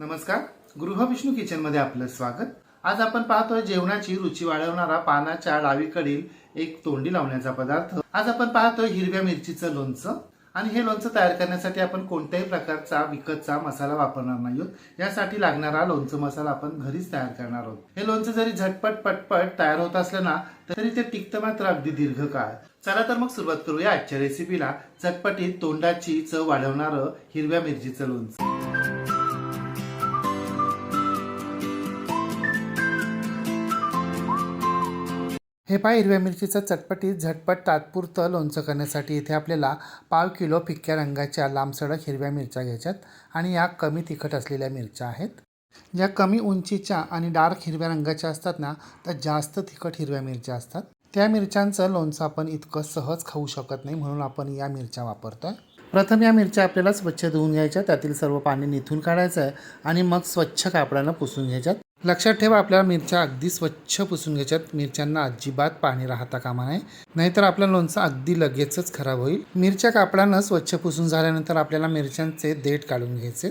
नमस्कार. गृहविष्णू किचनमध्ये आपलं स्वागत. आज आपण पाहतोय जेवणाची रुची वाढवणारा पानाच्या डावीकडील एक तोंडी लावण्याचा पदार्थ. आज आपण पाहतोय हिरव्या मिरचीचं लोणचं. आणि हे लोणचं तयार करण्यासाठी आपण कोणत्याही प्रकारचा विकतचा मसाला वापरणार नाही आहोत. यासाठी लागणारा लोणचं मसाला आपण घरीच तयार करणार आहोत. हे लोणचं जरी झटपट पटपट तयार होत असलं ना तरी ते टिकतं मात्र अगदी दीर्घकाळ. चला तर मग सुरुवात करूया आजच्या रेसिपीला चटपटीत तोंडाची चव वाढवणारं हिरव्या मिरचीचं लोणचं. हे पहा हिरव्या मिरचीचं चटपटीत झटपट तात्पुरतं लोणचं करण्यासाठी इथे आपल्याला पाव किलो फिक्क्या रंगाच्या लांबसडक हिरव्या मिरच्या घ्यायच्यात आणि या कमी तिखट असलेल्या मिरच्या आहेत. ज्या कमी उंचीच्या आणि डार्क हिरव्या रंगाच्या असतात ना त्या जास्त तिखट हिरव्या मिरच्या असतात. त्या मिरच्यांचं लोणचं आपण इतकं सहज खाऊ शकत नाही म्हणून आपण या मिरच्या वापरतो आहे प्रथम या मिरच्या आपल्याला स्वच्छ धुवून घ्यायच्या त्यातील सर्व पाणी निथून काढायचं आहे आणि मग स्वच्छ कापडानं पुसून घ्यायच्यात. लक्षात ठेवा आपल्या मिरच्या अगदी स्वच्छ पुसून घ्यायच्यात. मिरच्यांना अजिबात पाणी राहता कामा नये. नाहीतर आपलं लोणचं अगदी लगेचच खराब होईल. मिरच्या कापडानं स्वच्छ पुसून झाल्यानंतर आपल्याला मिरच्यांचे देठ काढून घ्यायचे.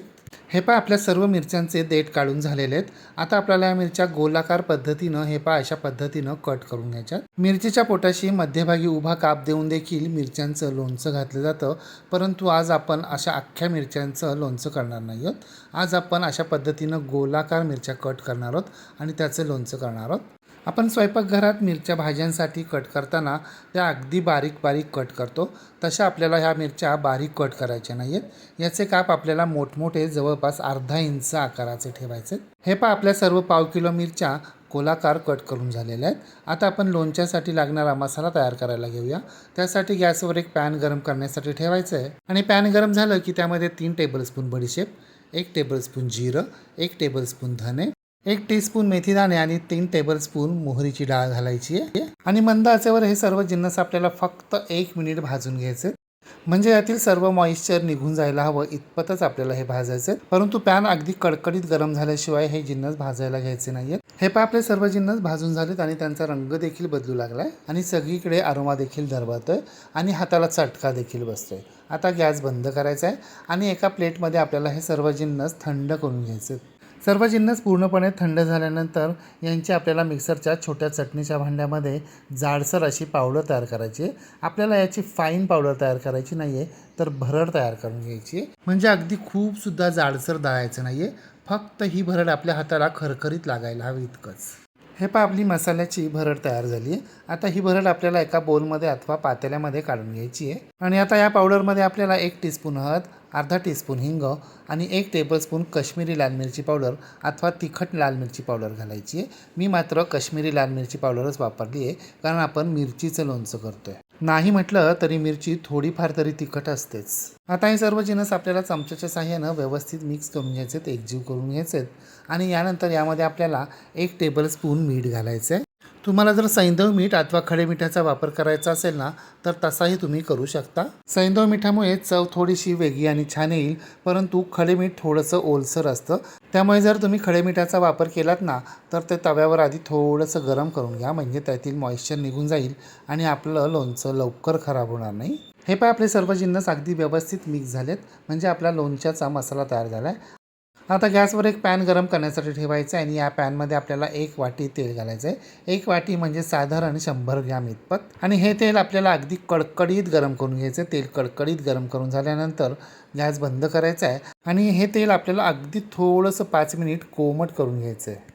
हे पहा आपल्या सर्व मिरच्यांचे देठ काढून झालेले आहेत. आता आपल्याला या मिरच्या गोलाकार पद्धतीनं हे पहा अशा पद्धतीनं कट करून घ्यायच्यात मिरचीच्या पोटाशी मध्यभागी उभा काप देऊन देखील मिरच्यांचं लोणचं घातलं जातं. परंतु आज आपण अशा अख्ख्या मिरच्यांचं लोणचं करणार नाही आहोत. आज आपण अशा पद्धतीनं गोलाकार मिरच्या कट करणार आहोत आणि त्याचं लोणचं करणार आहोत. आपण स्वयंपाकघरात मिरच्या भाज्यांसाठी कट करताना त्या अगदी बारीक बारीक कट करतो. तशा आपल्याला ह्या मिरच्या बारीक कट करायच्या नाही आहेत याचे काप आपल्याला मोठमोठे जवळपास अर्धा इंच आकाराचे ठेवायचे हे पहा आपल्या सर्व पाव किलो मिरच्या गोलाकार कट करून झालेल्या आहेत. आता आपण लोणच्यासाठी लागणारा मसाला तयार करायला घेऊया. त्यासाठी गॅसवर एक पॅन गरम करण्यासाठी ठेवायचं आहे. आणि पॅन गरम झालं की त्यामध्ये तीन टेबलस्पून बडीशेप एक टेबलस्पून जिरं एक टेबलस्पून धने एक टीस्पून मेथीदाणे आणि तीन टेबलस्पून मोहरीची डाळ घालायची आहे. आणि मंद आचेवर हे सर्व जिन्नस आपल्याला फक्त एक मिनिट भाजून घ्यायचे म्हणजे यातील सर्व मॉइश्चर निघून जायला हवं इतपतच आपल्याला हे भाजायचे परंतु पॅन अगदी कडकडीत गरम झाल्याशिवाय हे जिन्नस भाजायला घ्यायचे नाहीयेत हे पा आपले सर्व जिन्नस भाजून झालेत आणि त्यांचा रंग देखील बदलू लागलाय. आणि सगळीकडे आरोमा देखील दरवळतोय आणि हाताला चटका देखील बसतोय. आता गॅस बंद करायचा आहे आणि एका प्लेटमध्ये आपल्याला हे सर्व जिन्नस थंड करून घ्यायचे सर्व जिन्नस पूर्णपणे थंड झाल्यानंतर यांची आपल्याला मिक्सरच्या छोट्या चटणीच्या भांड्यामध्ये जाडसर अशी पावडर तयार करायची. आहे आपल्याला याची फाईन पावडर तयार करायची नाही आहे तर भरड तयार करून घ्यायची. आहे म्हणजे अगदी खूपसुद्धा जाडसर दळायचं नाही आहे फक्त ही भरड आपल्या हाताला खरखरीत लागायला हवी इतकंच. हे पहा आपली मसाल्याची भरड तयार झाली. आहे आता ही भरड आपल्याला एका बोलमध्ये अथवा पातेल्यामध्ये काढून घ्यायची आहे. आणि आता या पावडरमध्ये आपल्याला एक टीस्पून हळद अर्धा टीस्पून हिंग आणि एक टेबलस्पून कश्मीरी लाल मिरची पावडर अथवा तिखट लाल मिरची पावडर घालायची आहे. मी मात्र कश्मीरी लाल मिरची पावडरच वापरली आहे कारण आपण मिरचीचं लोणचं करतोय. नाही म्हटलं तरी मिरची थोडीफार तरी तिखट असतेच. आता हे सर्व जिनस आपल्याला चमच्याच्या साह्यानं व्यवस्थित मिक्स करून घ्यायचेत एकजीव करून घ्यायचेत. आणि यानंतर यामध्ये आपल्याला एक टेबलस्पून मीठ घालायचं आहे तुम्हाला जर सैंधव मीठ अथवा खडे मिठाचा वापर करायचा असेल ना तर तसाही तुम्ही करू शकता. सैंधव मिठामुळे चव थोडीशी वेगळी आणि छान येईल परंतु खडे मीठ थोडंसं ओलसर असतं. त्यामुळे जर तुम्ही खडे मिठाचा वापर केलात ना तर ते तव्यावर आधी थोडंसं गरम करून घ्या म्हणजे त्यातील मॉइश्चर निघून जाईल आणि आपलं लोणचं लवकर खराब होणार नाही. हे पण आपले सर्व जिन्नस अगदी व्यवस्थित मिक्स झालेत म्हणजे आपला लोणच्याचा मसाला तयार झाला आहे आता गॅसवर एक पॅन गरम करण्यासाठी ठेवायचं आहे आणि या पॅनमध्ये आपल्याला एक वाटी तेल घालायचं आहे एक वाटी म्हणजे साधारण शंभर ग्रॅम इतपत. आणि हे तेल आपल्याला अगदी कडकडीत गरम करून घ्यायचं तेल कडकडीत गरम करून झाल्यानंतर गॅस बंद करायचा आहे. आणि हे तेल आपल्याला अगदी थोडंसं पाच मिनिट कोमट करून घ्यायचं आहे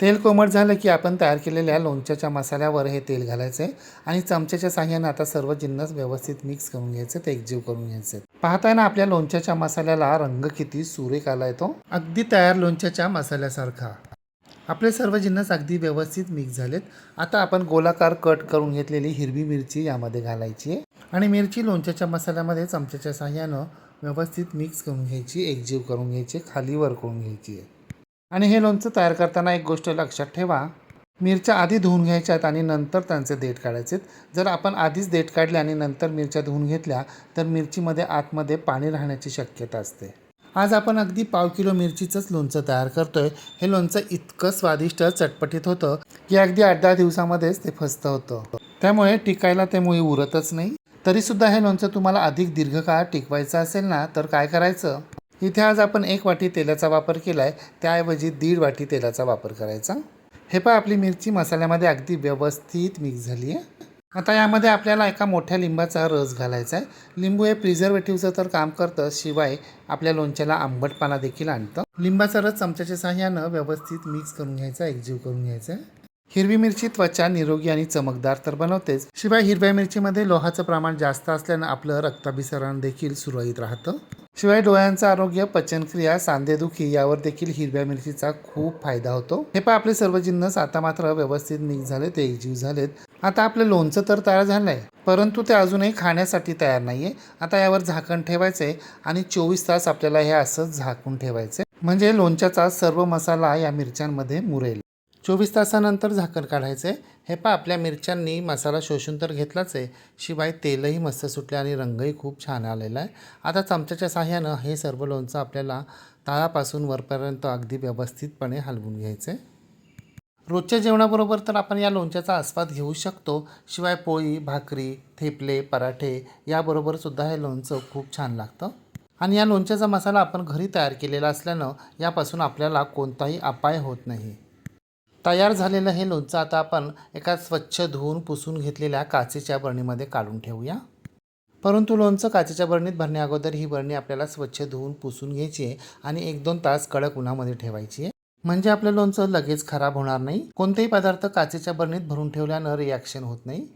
तेल कोमट झालं की आपण तयार केलेल्या लोणच्याच्या मसाल्यावर हे तेल घालायचं आहे. आणि चमच्याच्या साह्यानं आता सर्व जिन्नस व्यवस्थित मिक्स करून घ्यायचे ते एकजीव करून घ्यायचे पाहताय ना आपल्या लोणच्याच्या मसाल्याला रंग किती सुरेख आला येतो अगदी तयार लोणच्याच्या मसाल्यासारखा. आपले सर्व जिन्नस अगदी व्यवस्थित मिक्स झालेत. आता आपण गोलाकार कट करून घेतलेली हिरवी मिरची यामध्ये घालायची आहे. आणि मिरची लोणच्याच्या मसाल्यामध्ये चमच्याच्या साह्यानं व्यवस्थित मिक्स करून घ्यायची एकजीव करून घ्यायची खाली वर करून घ्यायची आहे. आणि हे लोणचं तयार करताना एक गोष्ट लक्षात ठेवा. मिरच्या आधी धुवून घ्यायच्यात आणि नंतर त्यांचे देठ काढायचे जर आपण आधीच देठ काढले आणि नंतर मिरच्या धुवून घेतल्या तर मिरचीमध्ये आतमध्ये पाणी राहण्याची शक्यता असते. आज आपण अगदी पाव किलो मिरचीचंच लोणचं तयार करतोय. हे लोणचं इतकं स्वादिष्ट चटपटीत होतं की अगदी आठ दहा दिवसामध्येच ते फसतं होतं. त्यामुळे टिकायला ते मुळी उरतच नाही. तरीसुद्धा हे लोणचं तुम्हाला अधिक दीर्घकाळ टिकवायचं असेल ना तर काय करायचं? इथे आज आपण एक वाटी तेलाचा वापर केला आहे त्याऐवजी दीड वाटी तेलाचा वापर करायचा. हे पहा आपली मिरची मसाल्यामध्ये अगदी व्यवस्थित मिक्स झाली आहे आता यामध्ये आपल्याला एका मोठ्या लिंबाचा रस घालायचा आहे लिंबू हे प्रिझर्वेटिव्हचं तर काम करतं शिवाय आपल्या लोणच्याला आंबटपाना देखील आणतं. लिंबाचा रस चमच्याच्या सहाय्यानं व्यवस्थित मिक्स करून घ्यायचा एकजीव करून घ्यायचा. आहे हिरवी मिरची त्वचा निरोगी आणि चमकदार तर बनवतेच. शिवाय हिरव्या मिरचीमध्ये लोहाचं प्रमाण जास्त असल्यानं आपलं रक्ताभिसरण देखील सुरळीत राहतं. शिवाय डोळ्यांचं आरोग्य पचनक्रिया सांधेदुखी यावर देखील हिरव्या मिरचीचा खूप फायदा होतो. हे पण आपले सर्व जिन्नस आता मात्र व्यवस्थित मिक्स झालेत ते एकजीव झालेत. आता आपलं लोणचं तर तयार झालंय परंतु ते अजूनही खाण्यासाठी तयार नाहीये. आता यावर झाकण ठेवायचंय आणि चोवीस तास आपल्याला हे असं झाकून ठेवायचंय. म्हणजे लोणच्याचा सर्व मसाला या मिरच्यांमध्ये मुरेल. चोवीस तासानंतर झाकण काढायचं. आहे हे पहा आपल्या मिरच्यांनी मसाला शोषून तर घेतलाच आहे शिवाय तेलही मस्त सुटले आणि रंगही खूप छान आलेला आहे. आता चमच्याच्या साह्यानं हे सर्व लोणचं आपल्याला तळापासून वरपर्यंत अगदी व्यवस्थितपणे हलवून घ्यायचं. आहे रोजच्या जेवणाबरोबर तर आपण या लोणच्याचा आस्वाद घेऊ शकतो शिवाय पोळी भाकरी थेपले पराठे याबरोबरसुद्धा हे लोणचं खूप छान लागतं. आणि या लोणच्याचा मसाला आपण घरी तयार केलेला असल्यानं यापासून आपल्याला कोणताही अपाय होत नाही. तयार झालेलं हे लोणचं आता आपण एका स्वच्छ धुवून पुसून घेतलेल्या काचेच्या बरणीमध्ये काढून ठेवूया. परंतु लोणचं काचेच्या बरणीत भरण्याअगोदर ही बरणी आपल्याला स्वच्छ धुवून पुसून घ्यायची आहे आणि एक दोन तास कडक उन्हामध्ये ठेवायची आहे. म्हणजे आपलं लोणचं लगेच खराब होणार नाही. कोणतेही पदार्थ काचेच्या बरणीत भरून ठेवल्यानं रिॲक्शन होत नाही.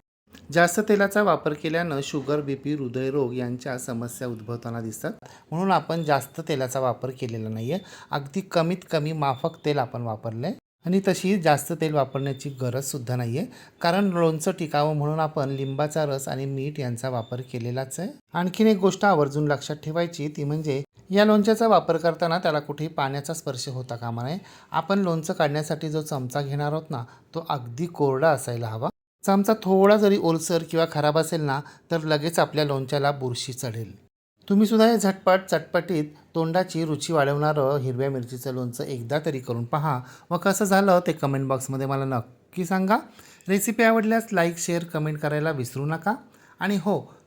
जास्त तेलाचा वापर केल्यानं शुगर बी पी हृदयरोग यांच्या समस्या उद्भवताना दिसतात. म्हणून आपण जास्त तेलाचा वापर केलेला नाही आहे अगदी कमीत कमी माफक तेल आपण वापरलं आहे आणि तशी जास्त तेल वापरण्याची गरजसुद्धा नाही आहे कारण लोणचं टिकावं म्हणून आपण लिंबाचा रस आणि मीठ यांचा वापर केलेलाच आहे. आणखीन एक गोष्ट आवर्जून लक्षात ठेवायची ती म्हणजे या लोणच्याचा वापर करताना त्याला कुठेही पाण्याचा स्पर्श होता कामा नये. आपण लोणचं काढण्यासाठी जो चमचा घेणार आहोत ना तो अगदी कोरडा असायला हवा. चमचा थोडा जरी ओलसर किंवा खराब असेल ना तर लगेच आपल्या लोणच्याला बुरशी चढेल. तुम्ही सुद्धा हे झटपट चटपटीत तोंडाची रुची वाढवणारं हिरव्या मिरचीचं लोणचं एकदा तरी करून पहा. व कसं झालं ते कमेंट बॉक्समध्ये मला नक्की सांगा. रेसिपी आवडल्यास लाईक शेअर कमेंट करायला विसरू नका. आणि हो